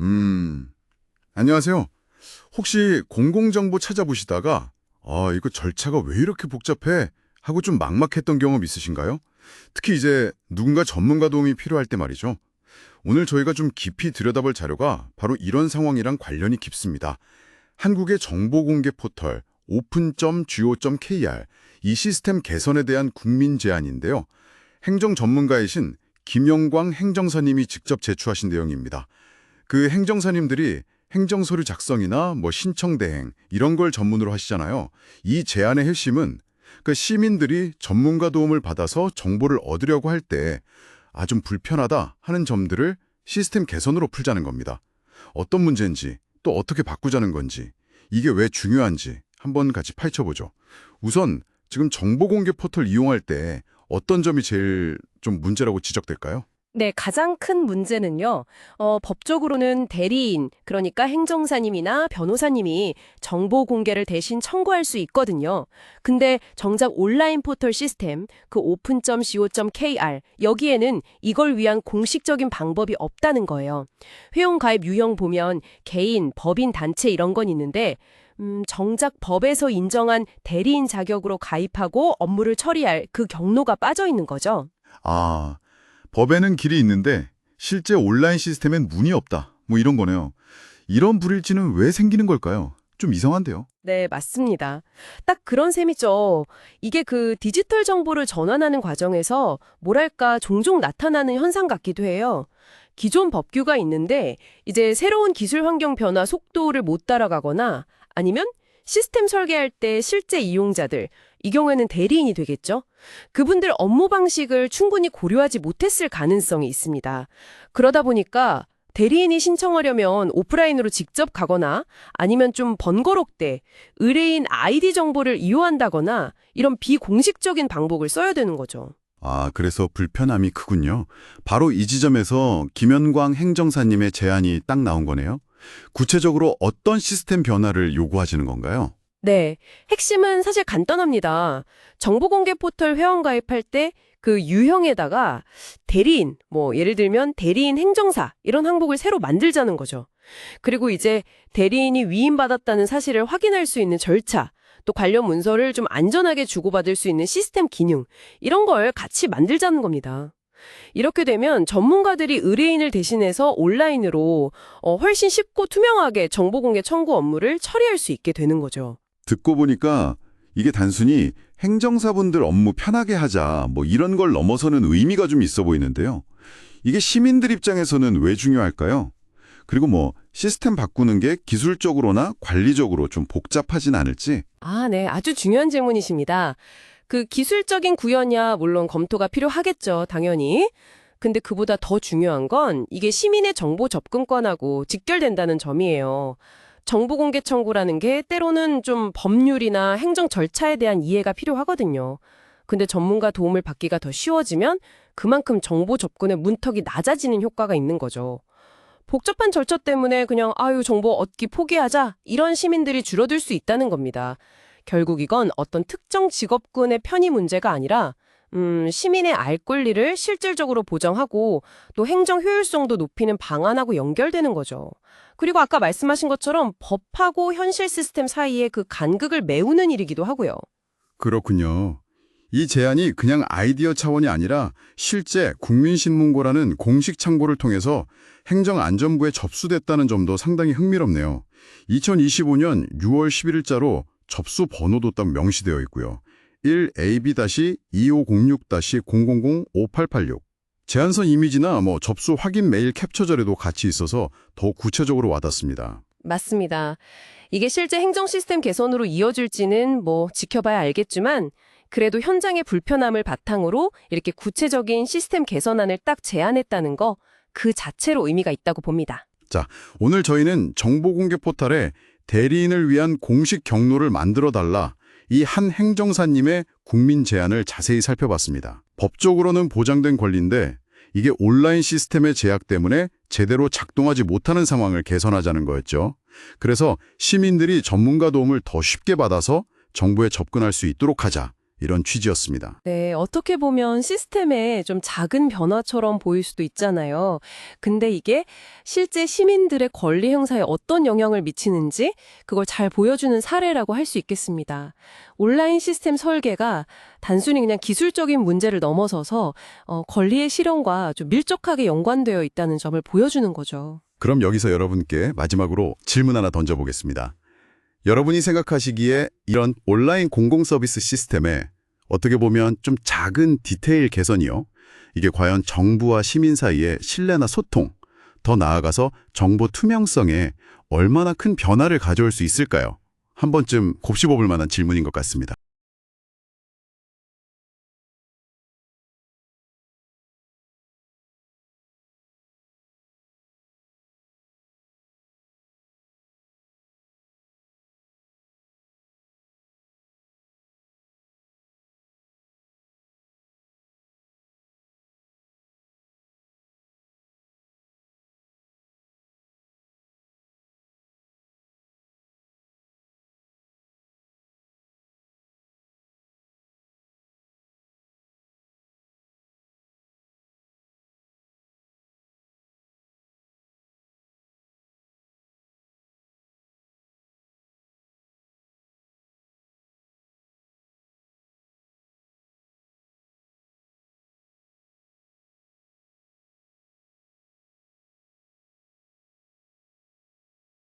음, 안녕하세요. 혹시 공공정보 찾아보시다가 아, 이거 절차가 왜 이렇게 복잡해? 하고 좀 막막했던 경험 있으신가요? 특히 이제 누군가 전문가 도움이 필요할 때 말이죠. 오늘 저희가 좀 깊이 들여다볼 자료가 바로 이런 상황이랑 관련이 깊습니다. 한국의 정보공개 포털 open.go.kr 이 시스템 개선에 대한 국민 제안인데요. 행정 전문가이신 김영광 행정사님이 직접 제출하신 내용입니다. 그 행정사님들이 행정서류 작성이나 뭐 신청 대행 이런 걸 전문으로 하시잖아요. 이 제안의 핵심은 그 시민들이 전문가 도움을 받아서 정보를 얻으려고 할 때 아 좀 불편하다 하는 점들을 시스템 개선으로 풀자는 겁니다. 어떤 문제인지 또 어떻게 바꾸자는 건지 이게 왜 중요한지 한번 같이 파헤쳐보죠. 우선 지금 정보공개 포털 이용할 때 어떤 점이 제일 좀 문제라고 지적될까요? 네, 가장 큰 문제는요. 어, 법적으로는 대리인, 그러니까 행정사님이나 변호사님이 정보 공개를 대신 청구할 수 있거든요. 근데 정작 온라인 포털 시스템, 그 open.co.kr, 여기에는 이걸 위한 공식적인 방법이 없다는 거예요. 회원 가입 유형 보면 개인, 법인, 단체 이런 건 있는데 음, 정작 법에서 인정한 대리인 자격으로 가입하고 업무를 처리할 그 경로가 빠져 있는 거죠. 아, 법에는 길이 있는데 실제 온라인 시스템엔 문이 없다. 뭐 이런 거네요. 이런 불일치는 왜 생기는 걸까요? 좀 이상한데요. 네, 맞습니다. 딱 그런 셈이죠. 이게 그 디지털 정보를 전환하는 과정에서 뭐랄까 종종 나타나는 현상 같기도 해요. 기존 법규가 있는데 이제 새로운 기술 환경 변화 속도를 못 따라가거나 아니면 시스템 설계할 때 실제 이용자들, 이 경우에는 대리인이 되겠죠. 그분들 업무 방식을 충분히 고려하지 못했을 가능성이 있습니다. 그러다 보니까 대리인이 신청하려면 오프라인으로 직접 가거나 아니면 좀 번거롭게 의뢰인 아이디 정보를 이용한다거나 이런 비공식적인 방법을 써야 되는 거죠. 아, 그래서 불편함이 크군요. 바로 이 지점에서 김현광 행정사님의 제안이 딱 나온 거네요. 구체적으로 어떤 시스템 변화를 요구하시는 건가요? 네, 핵심은 사실 간단합니다. 정보공개 포털 회원 가입할 때 그 유형에다가 대리인, 뭐 예를 들면 대리인 행정사 이런 항목을 새로 만들자는 거죠. 그리고 이제 대리인이 위임받았다는 사실을 확인할 수 있는 절차, 또 관련 문서를 좀 안전하게 주고받을 수 있는 시스템 기능 이런 걸 같이 만들자는 겁니다. 이렇게 되면 전문가들이 의뢰인을 대신해서 온라인으로 어, 훨씬 쉽고 투명하게 정보 공개 청구 업무를 처리할 수 있게 되는 거죠. 듣고 보니까 이게 단순히 행정사분들 업무 편하게 하자 뭐 이런 걸 넘어서는 의미가 좀 있어 보이는데요. 이게 시민들 입장에서는 왜 중요할까요? 그리고 뭐 시스템 바꾸는 게 기술적으로나 관리적으로 좀 복잡하진 않을지 아, 네. 아주 중요한 질문이십니다. 그 기술적인 구현이야 물론 검토가 필요하겠죠. 당연히. 근데 그보다 더 중요한 건 이게 시민의 정보 접근권하고 직결된다는 점이에요. 정보 공개 청구라는 게 때로는 좀 법률이나 행정 절차에 대한 이해가 필요하거든요. 근데 전문가 도움을 받기가 더 쉬워지면 그만큼 정보 접근의 문턱이 낮아지는 효과가 있는 거죠. 복잡한 절차 때문에 그냥 아유 정보 얻기 포기하자 이런 시민들이 줄어들 수 있다는 겁니다. 결국 이건 어떤 특정 직업군의 편의 문제가 아니라 음, 시민의 알 권리를 실질적으로 보장하고 또 행정 효율성도 높이는 방안하고 연결되는 거죠. 그리고 아까 말씀하신 것처럼 법하고 현실 시스템 사이의 그 간극을 메우는 일이기도 하고요. 그렇군요. 이 제안이 그냥 아이디어 차원이 아니라 실제 국민신문고라는 공식 창고를 통해서 행정안전부에 접수됐다는 점도 상당히 흥미롭네요. 2025년 6월 11일자로 접수 번호도 딱 명시되어 있고요. 1AB-2506-000-5886 제안서 이미지나 뭐 접수 확인 메일 캡처 자료도 같이 있어서 더 구체적으로 와닿습니다. 맞습니다. 이게 실제 행정 시스템 개선으로 이어질지는 뭐 지켜봐야 알겠지만 그래도 현장의 불편함을 바탕으로 이렇게 구체적인 시스템 개선안을 딱 제안했다는 거 그 자체로 의미가 있다고 봅니다. 오늘 저희는 정보공개 포털에 대리인을 위한 공식 경로를 만들어 달라 이 한 행정사님의 국민 제안을 자세히 살펴봤습니다. 법적으로는 보장된 권리인데 이게 온라인 시스템의 제약 때문에 제대로 작동하지 못하는 상황을 개선하자는 거였죠. 그래서 시민들이 전문가 도움을 더 쉽게 받아서 정보에 접근할 수 있도록 하자. 이런 취지였습니다. 네, 어떻게 보면 시스템의 좀 작은 변화처럼 보일 수도 있잖아요. 근데 이게 실제 시민들의 권리 행사에 어떤 영향을 미치는지 그걸 잘 보여주는 사례라고 할 수 있겠습니다. 온라인 시스템 설계가 단순히 그냥 기술적인 문제를 넘어서서 어, 권리의 실현과 좀 밀접하게 연관되어 있다는 점을 보여주는 거죠. 그럼 여기서 여러분께 마지막으로 질문 하나 던져보겠습니다. 여러분이 생각하시기에 이런 온라인 공공 서비스 시스템에 어떻게 보면 좀 작은 디테일 개선이요. 이게 과연 정부와 시민 사이의 신뢰나 소통, 더 나아가서 정보 투명성에 얼마나 큰 변화를 가져올 수 있을까요? 한 번쯤 곱씹어볼 만한 질문인 것 같습니다.